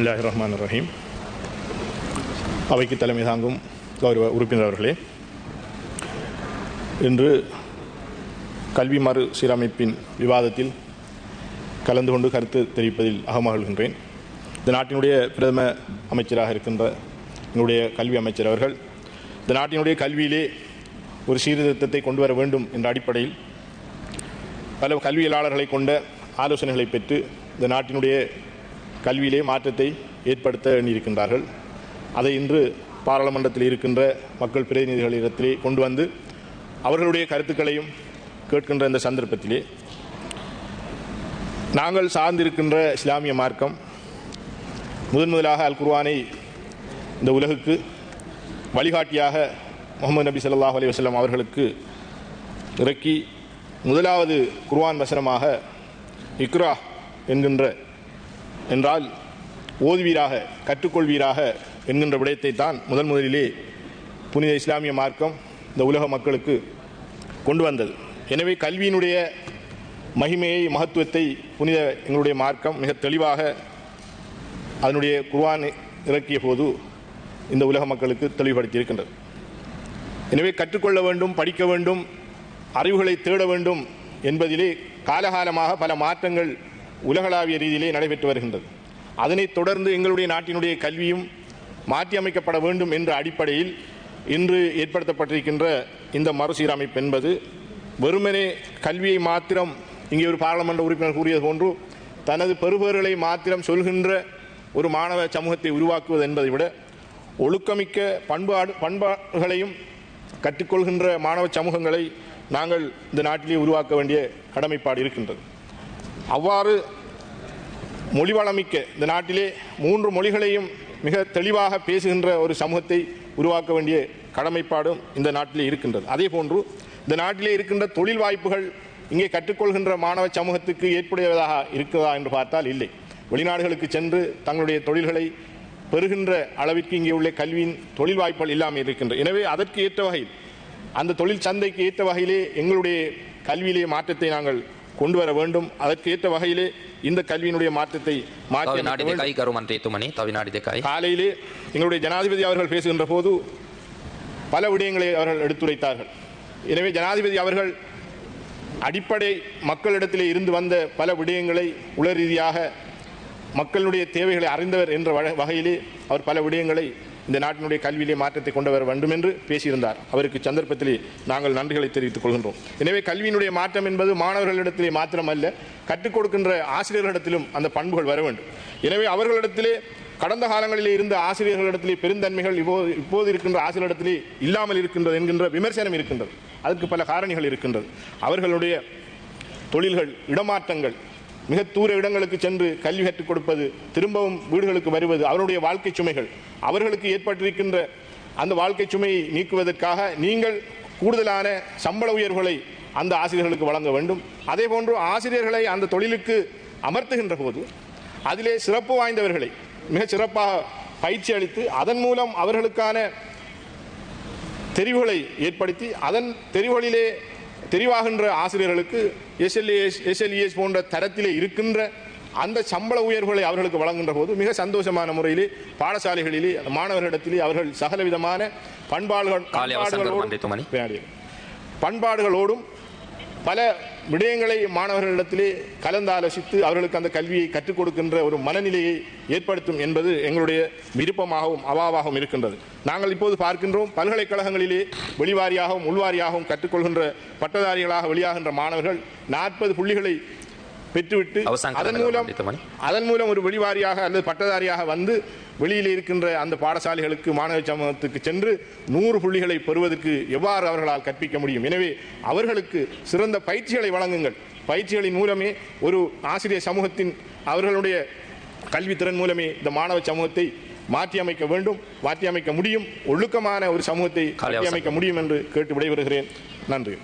இல்லாஹி ரஹ்மான் ரஹீம் அவைக்கு தலைமை தாங்கும் கௌரவ உறுப்பினர் அவர்களே இன்று கல்வி மறு சீரமைப்பின் விவாதத்தில் கலந்து கொண்டு கருத்து தெரிவிப்பதில் அகமகிழ்கின்றேன். இந்த நாட்டினுடைய பிரதம அமைச்சராக இருக்கின்ற என்னுடைய கல்வி அமைச்சர் அவர்கள் இந்த நாட்டினுடைய கல்வியிலே ஒரு சீர்திருத்தத்தை கொண்டு வர வேண்டும் என்ற அடிப்படையில் பல கல்வியலாளர்களை கொண்ட ஆலோசனைகளை பெற்று இந்த நாட்டினுடைய கல்வியிலே மாற்றத்தை ஏற்படுத்த எண்ணியிருக்கின்றார்கள் அதை இன்று பாராளுமன்றத்தில் இருக்கின்ற மக்கள் பிரதிநிதிகளிடத்திலே கொண்டு வந்து அவர்களுடைய கருத்துக்களையும் கேட்கின்ற இந்த சந்தர்ப்பத்திலே நாங்கள் சார்ந்திருக்கின்ற இஸ்லாமிய மார்க்கம் முதன் முதலாக அல் குர்வானை இந்த உலகுக்கு வழிகாட்டியாக முகமது நபி சல்லாஹ் அலி வஸல்லம் அவர்களுக்கு இறக்கி முதலாவது குர்வான் வசனமாக இக்ரா என்கின்ற என்றால் ஓதுவீராக கற்றுக்கொள்வீராக என்கின்ற விடயத்தை தான் முதன் முதலிலே புனித இஸ்லாமிய மார்க்கம் இந்த உலக மக்களுக்கு கொண்டு வந்தது. எனவே கல்வியினுடைய மகிமையை மகத்துவத்தை புனித எங்களுடைய மார்க்கம் மிக தெளிவாக அதனுடைய குர்வான் இறக்கிய போது இந்த உலக மக்களுக்கு தெளிவுபடுத்தி இருக்கின்றது எனவே கற்றுக்கொள்ள வேண்டும் படிக்க வேண்டும் அறிவுகளை தேட வேண்டும் என்பதிலே காலகாலமாக பல மாற்றங்கள் உலகளாவிய ரீதியிலே நடைபெற்று வருகின்றது. அதனைத் தொடர்ந்து எங்களுடைய நாட்டினுடைய கல்வியும் மாற்றியமைக்கப்பட வேண்டும் என்ற அடிப்படையில் இன்று ஏற்படுத்தப்பட்டிருக்கின்ற இந்த மறுசீரமைப்பு என்பது வெறுமனே கல்வியை மாத்திரம் இங்கே ஒரு பாராளுமன்ற உறுப்பினர் கூறியது போன்று தனது பெறுபேறுகளை மாத்திரம் சொல்கின்ற ஒரு மாணவ சமூகத்தை உருவாக்குவது என்பதை விட ஒழுக்கமிக்க பண்பாடு பண்பாடுகளையும் கற்றுக்கொள்கின்ற மாணவ சமூகங்களை நாங்கள் இந்த நாட்டிலே உருவாக்க வேண்டிய கடமைப்பாடு இருக்கின்றது. அவ்வாறு மொழி வளமிக்க இந்த நாட்டிலே மூன்று மொழிகளையும் மிக தெளிவாக பேசுகின்ற ஒரு சமூகத்தை உருவாக்க வேண்டிய கடமைப்பாடும் இந்த நாட்டிலே இருக்கின்றது. அதே போன்று இந்த நாட்டிலே இருக்கின்ற தொழில் வாய்ப்புகள் இங்கே கற்றுக்கொள்கின்ற மாணவ சமூகத்துக்கு ஏற்புடையதாக இருக்கிறதா என்று பார்த்தால் இல்லை. வெளிநாடுகளுக்கு சென்று தங்களுடைய தொழில்களை பெறுகின்ற அளவிற்கு இங்கே உள்ள கல்வியின் தொழில் வாய்ப்புகள் இல்லாமல் இருக்கின்றன எனவே அதற்கு ஏற்ற வகையில் அந்த தொழில் சந்தைக்கு ஏற்ற வகையிலே எங்களுடைய கல்வியிலே மாற்றத்தை நாங்கள் கொண்டு வர வேண்டும். அதற்கு ஏற்ற வகையிலே இந்த கல்வியினுடைய மாற்றத்தை மாற்றி காலையிலே எங்களுடைய ஜனாதிபதி அவர்கள் பேசுகின்ற போது பல விடயங்களை அவர்கள் எடுத்துரைத்தார்கள். எனவே ஜனாதிபதி அவர்கள் அடிப்படை மக்களிடத்திலே இருந்து வந்த பல விடயங்களை உள ரீதியாக மக்களுடைய தேவைகளை அறிந்தவர் என்ற வகையிலே அவர் பல விடயங்களை இந்த நாட்டினுடைய கல்வியிலே மாற்றத்தை கொண்டு வர வேண்டும் என்று பேசியிருந்தார். அவருக்கு சந்தர்ப்பத்திலே நாங்கள் நன்றிகளை தெரிவித்துக் கொள்கின்றோம். எனவே கல்வியினுடைய மாற்றம் என்பது மாணவர்களிடத்திலே மாத்திரமல்ல கற்றுக் கொடுக்கின்ற ஆசிரியர்களிடத்திலும் அந்த பண்புகள் வர வேண்டும். எனவே அவர்களிடத்திலே கடந்த காலங்களிலே இருந்த ஆசிரியர்களிடத்திலே பெருந்தன்மைகள் இப்போது இப்போது இருக்கின்ற ஆசிரியரிடத்திலே இல்லாமல் இருக்கின்றது என்கின்ற விமர்சனம் இருக்கின்றது. அதற்கு பல காரணிகள் இருக்கின்றது. அவர்களுடைய தொழில்கள் இடமாற்றங்கள் மிக தூர இடங்களுக்கு சென்று கல்வி கற்றுக் கொடுப்பது திரும்பவும் வீடுகளுக்கு வருவது அவருடைய வாழ்க்கை சுமைகள். அவர்களுக்கு ஏற்பட்டிருக்கின்ற அந்த வாழ்க்கை சுமையை நீக்குவதற்காக நீங்கள் கூடுதலான சம்பள உயர்வுகளை அந்த ஆசிரியர்களுக்கு வழங்க வேண்டும். அதே போன்று ஆசிரியர்களை அந்த தொழிலுக்கு அமர்த்துகின்ற போது அதிலே சிறப்பு வாய்ந்தவர்களை மிக சிறப்பாக பயிற்சி அளித்து அதன் மூலம் அவர்களுக்கான தெரிவுகளை ஏற்படுத்தி அதன் தெரிவுகளிலே தெரிவாகின்ற ஆசிரியர்களுக்கு எஸ்எல்ஏஎஸ் எஸ்எல்இஎஸ் போன்ற தரத்திலே இருக்கின்ற அந்த சம்பள உயர்வுகளை அவர்களுக்கு வழங்குகின்ற போது மிக சந்தோஷமான முறையிலே பாடசாலைகளிலே அந்த மாணவர்களிடத்திலே அவர்கள் சகலவிதமான பண்பாடுகள் பண்பாடுகளோடும். பண்பாடுகளோடும் பல விடயங்களை மாணவர்களிடத்திலே கலந்தாலோசித்து அவர்களுக்கு அந்த கல்வியை கற்றுக் கொடுக்கின்ற ஒரு மனநிலையை ஏற்படுத்தும் என்பது எங்களுடைய விருப்பமாகவும் அவாவாகவும் இருக்கின்றது நாங்கள் இப்போது பார்க்கின்றோம் பல்கலைக்கழகங்களிலே வெளிவாரியாகவும் உள்வாரியாகவும் கற்றுக்கொள்கின்ற பட்டதாரிகளாக வெளியாகின்ற மாணவர்கள் நாற்பது புள்ளிகளை பெற்றுவிட்டு அதன் மூலம். அதன் மூலம் ஒரு வெளிவாரியாக அல்லது பட்டதாரியாக வந்து வெளியில் இருக்கின்ற அந்த பாடசாலைகளுக்கு மாணவ சமூகத்துக்கு சென்று நூறு புள்ளிகளை பெறுவதற்கு எவ்வாறு அவர்களால் கற்பிக்க முடியும்? எனவே அவர்களுக்கு சிறந்த பயிற்சிகளை வழங்குங்கள். பயிற்சிகளின் மூலமே ஒரு ஆசிரியர் சமூகத்தின் அவர்களுடைய கல்வித்திறன் மூலமே இந்த மாணவ சமூகத்தை மாற்றியமைக்க வேண்டும் மாற்றியமைக்க முடியும் ஒழுக்கமான ஒரு சமூகத்தை மாற்றியமைக்க முடியும் என்று கேட்டு விடைபெறுகிறேன். நன்றி.